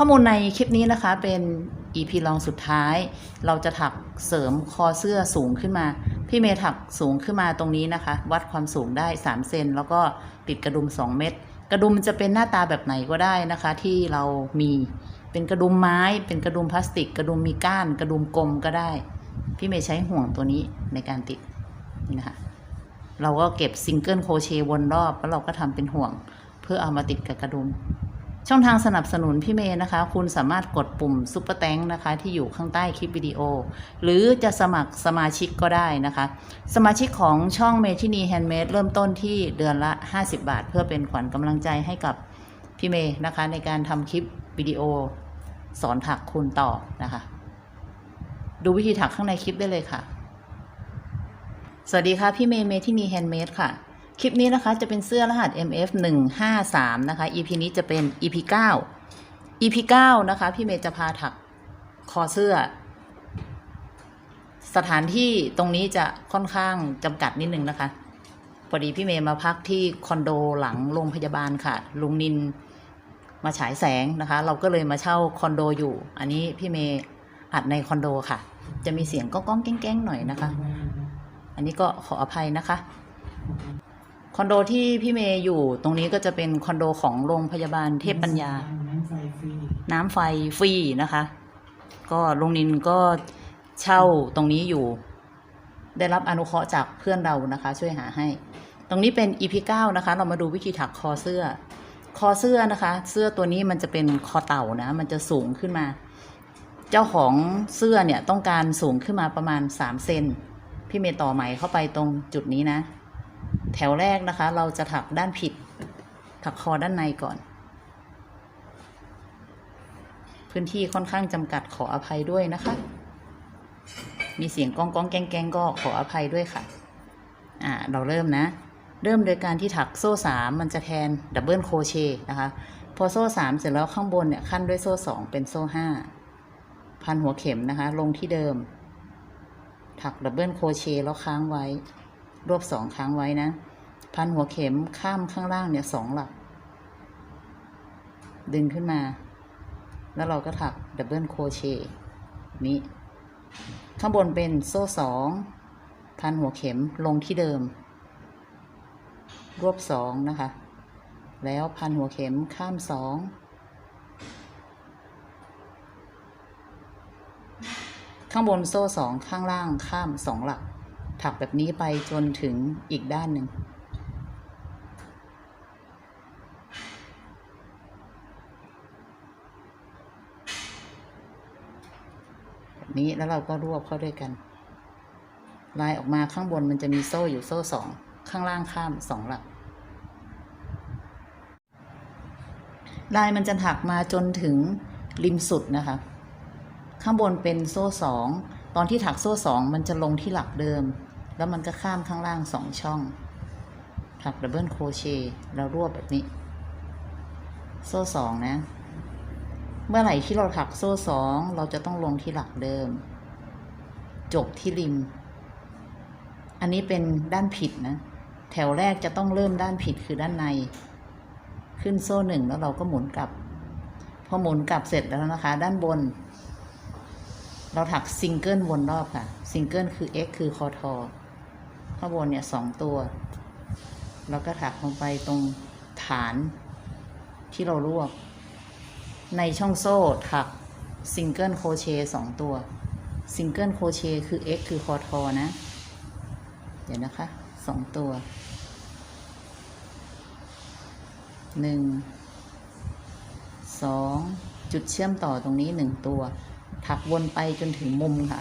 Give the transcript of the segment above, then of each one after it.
ข้อมูลในคลิปนี้นะคะเป็น EP ลองสุดท้าย เราจะถักเสริมคอเสื้อสูงขึ้นมา พี่เมย์ถักสูงขึ้นมาตรงนี้นะคะ วัดความสูงได้ 3 เซนแล้วก็ติดกระดุม 2 เม็ดกระดุมจะเป็นหน้าตาแบบไหนก็ได้นะคะ ที่เรามีเป็นกระดุมไม้ เป็นกระดุมพลาสติก กระดุมมีก้าน กระดุมกลมก็ได้ พี่เมย์ใช้ห่วงตัวนี้ในการติดนี่นะคะเราก็เก็บซิงเกิลโคเชต์วนรอบแล้วเราก็ทำเป็นห่วง เพื่อเอามาติดกับกระดุม ช่องทางสนับสนุนพี่เมย์นะคะ คุณสามารถกดปุ่มซุปเปอร์แตงนะคะที่อยู่ข้างใต้คลิปวิดีโอ หรือจะสมัครสมาชิกก็ได้นะคะ สมาชิกของช่องเมทินีแฮนด์เมดเริ่มต้นที่เดือนละ 50 บาท เพื่อเป็นขวัญกำลังใจให้กับพี่เมย์นะคะ ในการทำคลิปวิดีโอสอนถักคุณต่อนะคะ ดูวิธีถักข้างในคลิปได้เลยค่ะ สวัสดีค่ะ พี่เมย์เมทินีแฮนด์เมดค่ะ คลิปนี้นะคะจะเป็นเสื้อรหัส MF 1 5 3นะคะ EP นี้จะเป็น EP 9 EP 9นะคะ พี่เมย์จะพาถักคอเสื้อ สถานที่ตรงนี้จะค่อนข้างจำกัดนิดนึงนะคะพอดีพี่เมย์มาพักที่คอนโดหลังโรงพยาบาลค่ะ ลุงนินมาฉายแสงนะคะ เราก็เลยมาเช่าคอนโดอยู่ อันนี้พี่เมย์อัดในคอนโดค่ะ จะมีเสียงก้องแก้งๆหน่อยนะคะ อันนี้ก็ขออภัยนะคะ อนโดที่พี่เมย์อยู่ตรงนี้ก็จะเป็นคอนโดของโรงพยาบาลเทพปัญญาน้ำไฟฟรีน้ำไฟฟรีนะคะ ก็ลุงนินก็เช่าตรงนี้อยู่ ได้รับอนุเคราะห์จากเพื่อนเรานะคะ ช่วยหาให้ ตรงนี้เป็น EP 9นะคะ เรามาดูวิธีถักคอเสื้อ คอเสื้อนะคะ เสื้อตัวนี้มันจะเป็นคอเต่านะ มันจะสูงขึ้นมา เจ้าของเสื้อเนี่ยต้องการสูงขึ้นมาประมาณ3เซนพี่เมย์ต่อไหมเข้าไปตรงจุดนี้นะ แถวแรกนะคะ เราจะถักด้านผิด ถักคอด้านในก่อน พื้นที่ค่อนข้างจำกัดขออภัยด้วยนะคะ มีเสียงก้องก้องแกงแกงก็ขออภัยด้วยค่ะ อ่า เราเริ่มนะ เริ่มโดยการที่ถักโซ่สามมันจะแทนดับเบิลโครเชต์นะคะ พอโซ่สามเสร็จแล้วข้างบนเนี่ยขั้นด้วยโซ่สองเป็นโซ่ห้าพันหัวเข็มนะคะ ลงที่เดิม ถักดับเบิลโครเชต์แล้วค้างไว้ รวบสองครั้งไว้นะ พันหัวเข็มข้ามข้างล่างเนี่ยสองหลัก ดึงขึ้นมา แล้วเราก็ถักดับเบิลโคเชต์นี้ ข้างบนเป็นโซ่สองพันหัวเข็มลงที่เดิม รวบสองนะคะ แล้วพันหัวเข็มข้ามสองข้างบนโซ่สองข้างล่างข้ามสองหลัก ถักแบบนี้ไปจนถึงอีกด้านหนึ่ง แบบนี้แล้วเราก็รวบเข้าด้วยกัน ลายออกมาข้างบนมันจะมีโซ่อยู่โซ่สองข้างล่างข้ามสองหลัก ลายมันจะถักมาจนถึงริมสุดนะคะ ข้างบนเป็นโซ่สองตอนที่ถักโซ่สองมันจะลงที่หลักเดิม แล้วมันก็ข้ามข้างล่างสองช่องถักดับเบิลโครเชต์แล้วรวบแบบนี้ โซ่สองนะ เมื่อไหร่ที่เราถักโซ่สองเราจะต้องลงที่หลักเดิม จบที่ริม อันนี้เป็นด้านผิดนะ แถวแรกจะต้องเริ่มด้านผิดคือด้านใน ขึ้นโซ่หนึ่งแล้วเราก็หมุนกลับ พอหมุนกลับเสร็จแล้วนะคะ ด้านบน เราถักซิงเกิลวนรอบค่ะ ซิงเกิลคือ x คือคอทอ ข้างบนเนี่ยสองตัว แล้วก็ถักลงไปตรงฐานที่เรารวบในช่องโซ่ถักซิงเกิลโครเชต์สองตัวซิงเกิลโครเชต์คือ x คือคอทอนะ เดี๋ยวนะคะสองตัวหนึ่งสองจุดเชื่อมต่อตรงนี้หนึ่งตัว ถักวนไปจนถึงมุมค่ะ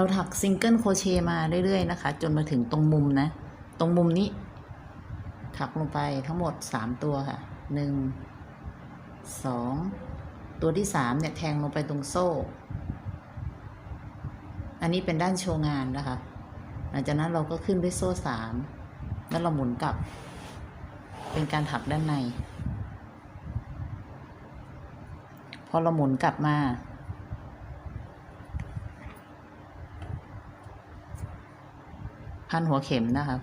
เราถักซิงเกิลโคเชต์มาเรื่อยๆนะคะ จนมาถึงตรงมุมนะ ตรงมุมนี้ ถักลงไปทั้งหมดสามตัวค่ะหนึ่งสองตัวที่สามเนี่ยแทงลงไปตรงโซ่ อันนี้เป็นด้านโชว์งานนะคะ หลังจากนั้นเราก็ขึ้นด้วยโซ่สามแล้วเราหมุนกลับ เป็นการถักด้านใน พอเราหมุนกลับมา พันหัวเข็มนะครับ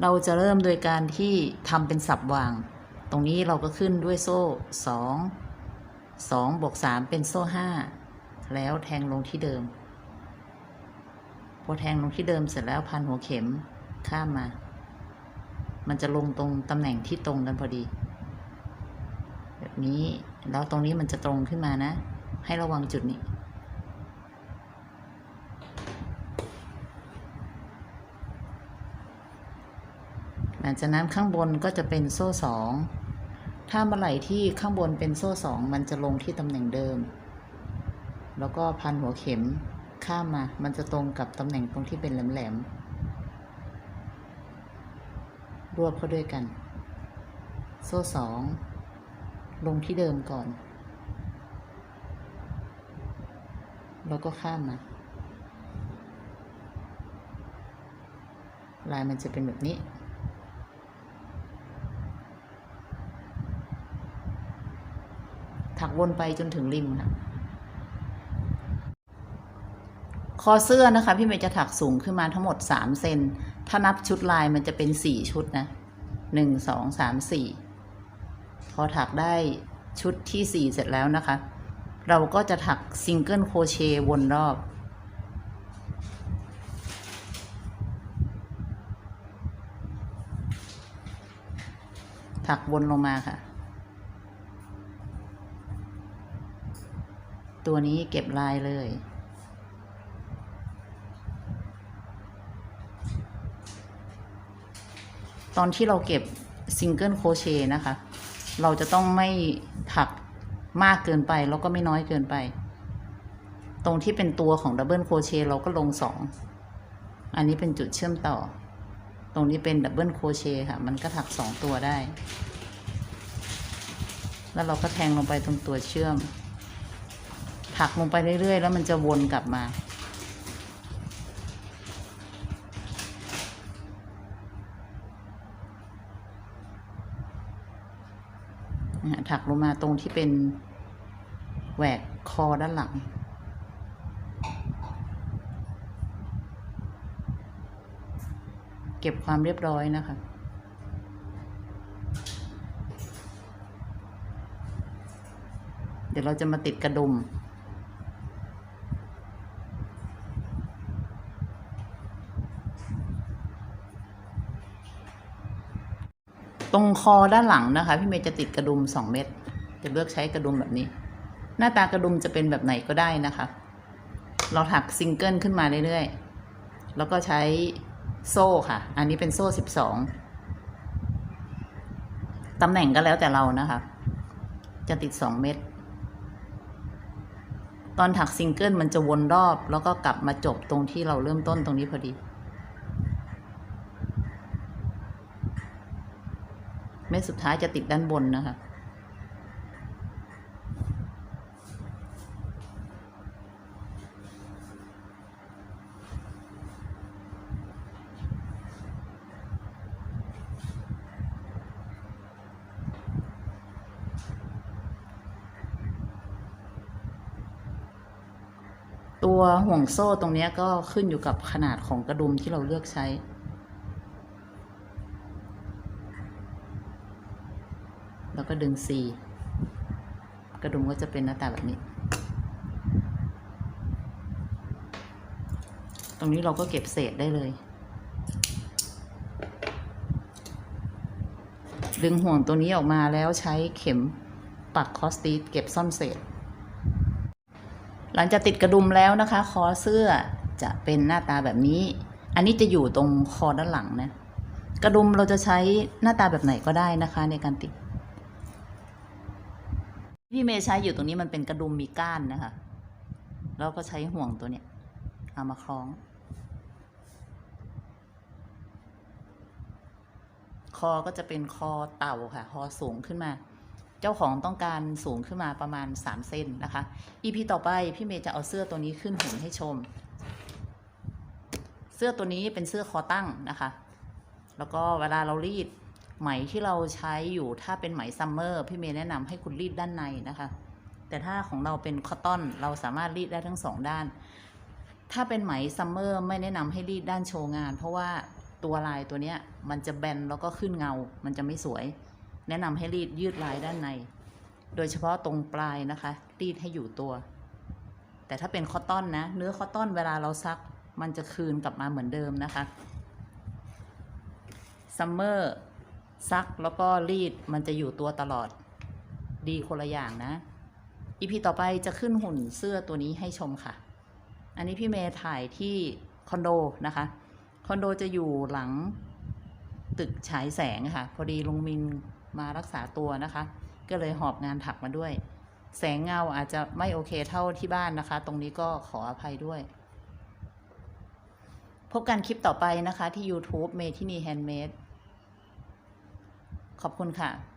เราจะเริ่มโดยการที่ทำเป็นสับวาง ตรงนี้เราก็ขึ้นด้วยโซ่สองสองบวกสามเป็นโซ่ห้าแล้วแทงลงที่เดิม พอแทงลงที่เดิมเสร็จแล้วพันหัวเข็มข้ามมา มันจะลงตรงตำแหน่งที่ตรงกันพอดี แบบนี้แล้วตรงนี้มันจะตรงขึ้นมานะ ให้ระวังจุดนี้ หลังจากนั้นข้างบนก็จะเป็นโซ่สองถ้าเมื่อไหร่ที่ข้างบนเป็นโซ่สองมันจะลงที่ตำแหน่งเดิม แล้วก็พันหัวเข็มข้ามมา มันจะตรงกับตำแหน่งตรงที่เป็นแหลมๆ รวบเข้าด้วยกัน โซ่สองลงที่เดิมก่อน แล้วก็ข้ามมา ลายมันจะเป็นแบบนี้ ถัก วนไปจนถึงริมค่ะคอเสื้อนะคะพี่เมย์จะถักสูงขึ้นมาทั้งหมดสามเซนถ้านับชุดลายมันจะเป็นสี่ชุดนะหนึ่งสองสามสี่พอถักได้ชุดที่สี่เสร็จแล้วนะคะ เราก็จะถักซิงเกิลโครเชต์วนรอบถักวนลงมาค่ะ ตัวนี้เก็บลายเลย ตอนที่เราเก็บซิงเกิลโครเชต์นะคะ เราจะต้องไม่ถักมากเกินไปแล้วก็ไม่น้อยเกินไป ตรงที่เป็นตัวของดับเบิลโครเชต์เราก็ลงสอง อันนี้เป็นจุดเชื่อมต่อ ตรงนี้เป็นดับเบิลโครเชต์ค่ะ มันก็ถักสองตัวได้ แล้วเราก็แทงลงไปตรงตัวเชื่อม ถักลงไปเรื่อยๆ แล้วมันจะวนกลับมา ถักลงมาตรงที่เป็นแหวกคอด้านหลังเก็บความเรียบร้อยนะคะ เดี๋ยวเราจะมาติดกระดุม ตรงคอด้านหลังนะคะ พี่เมย์จะติดกระดุมสองเม็ดจะเลือกใช้กระดุมแบบนี้ หน้าตากระดุมจะเป็นแบบไหนก็ได้นะคะ เราถักซิงเกิลขึ้นมาเรื่อยๆ แล้วก็ใช้โซ่ค่ะ อันนี้เป็นโซ่สิบสองตำแหน่งก็แล้วแต่เรานะคะ จะติดสองเม็ดตอนถักซิงเกิลมันจะวนรอบ แล้วก็กลับมาจบตรงที่เราเริ่มต้นตรงนี้พอดี สุดท้ายจะติดด้านบนนะคะตัวห่วงโซ่ตรงนี้ก็ขึ้นอยู่กับขนาดของกระดุมที่เราเลือกใช้ แล้วก็ดึง C กระดุมก็จะเป็นหน้าตาแบบนี้ ตรงนี้เราก็เก็บเศษได้เลย ดึงห่วงตัวนี้ออกมาแล้วใช้เข็มปักคอสตีเก็บซ่อนเศษ หลังจากติดกระดุมแล้วนะคะ คอเสื้อจะเป็นหน้าตาแบบนี้ อันนี้จะอยู่ตรงคอด้านหลังนะ กระดุมเราจะใช้หน้าตาแบบไหนก็ได้นะคะในการติด พี่เมย์ใช้อยู่ตรงนี้มันเป็นกระดุมมีก้านนะคะ แล้วก็ใช้ห่วงตัวเนี้ยเอามาคล้อง คอก็จะเป็นคอเต่าค่ะ คอสูงขึ้นมา เจ้าของต้องการสูงขึ้นมาประมาณ 3 เซนนะคะ EP ต่อไปพี่เมย์จะเอาเสื้อตัวนี้ขึ้นหุ่นให้ชม เสื้อตัวนี้เป็นเสื้อคอตั้งนะคะ แล้วก็เวลาเรารีด ไหมที่เราใช้อยู่ถ้าเป็นไหมซัมเมอร์พี่เมย์แนะนำให้คุณรีดด้านในนะคะ แต่ถ้าของเราเป็นคอตตอน เราสามารถรีดได้ทั้งสองด้าน ถ้าเป็นไหมซัมเมอร์ไม่แนะนำให้รีดด้านโชว์งาน เพราะว่าตัวลายตัวเนี้ยมันจะแบนแล้วก็ขึ้นเงา มันจะไม่สวย แนะนำให้รีดยืดลายด้านใน โดยเฉพาะตรงปลายนะคะ รีดให้อยู่ตัว แต่ถ้าเป็นคอตตอนนะ เนื้อคอตตอนเวลาเราซัก มันจะคืนกลับมาเหมือนเดิมนะคะซัมเมอร์ ซักแล้วก็รีดมันจะอยู่ตัวตลอด ดีคนละอย่างนะ อีพีต่อไปจะขึ้นหุ่นเสื้อตัวนี้ให้ชมค่ะ อันนี้พี่เมย์ถ่ายที่คอนโดนะคะ คอนโดจะอยู่หลังตึกฉายแสงค่ะ พอดีลุงมินมารักษาตัวนะคะ ก็เลยหอบงานถักมาด้วย แสงเงาอาจจะไม่โอเคเท่าที่บ้านนะคะ ตรงนี้ก็ขออภัยด้วย พบกันคลิปต่อไปนะคะที่ YouTube เมทินีแฮนด์เมด ขอบคุณค่ะ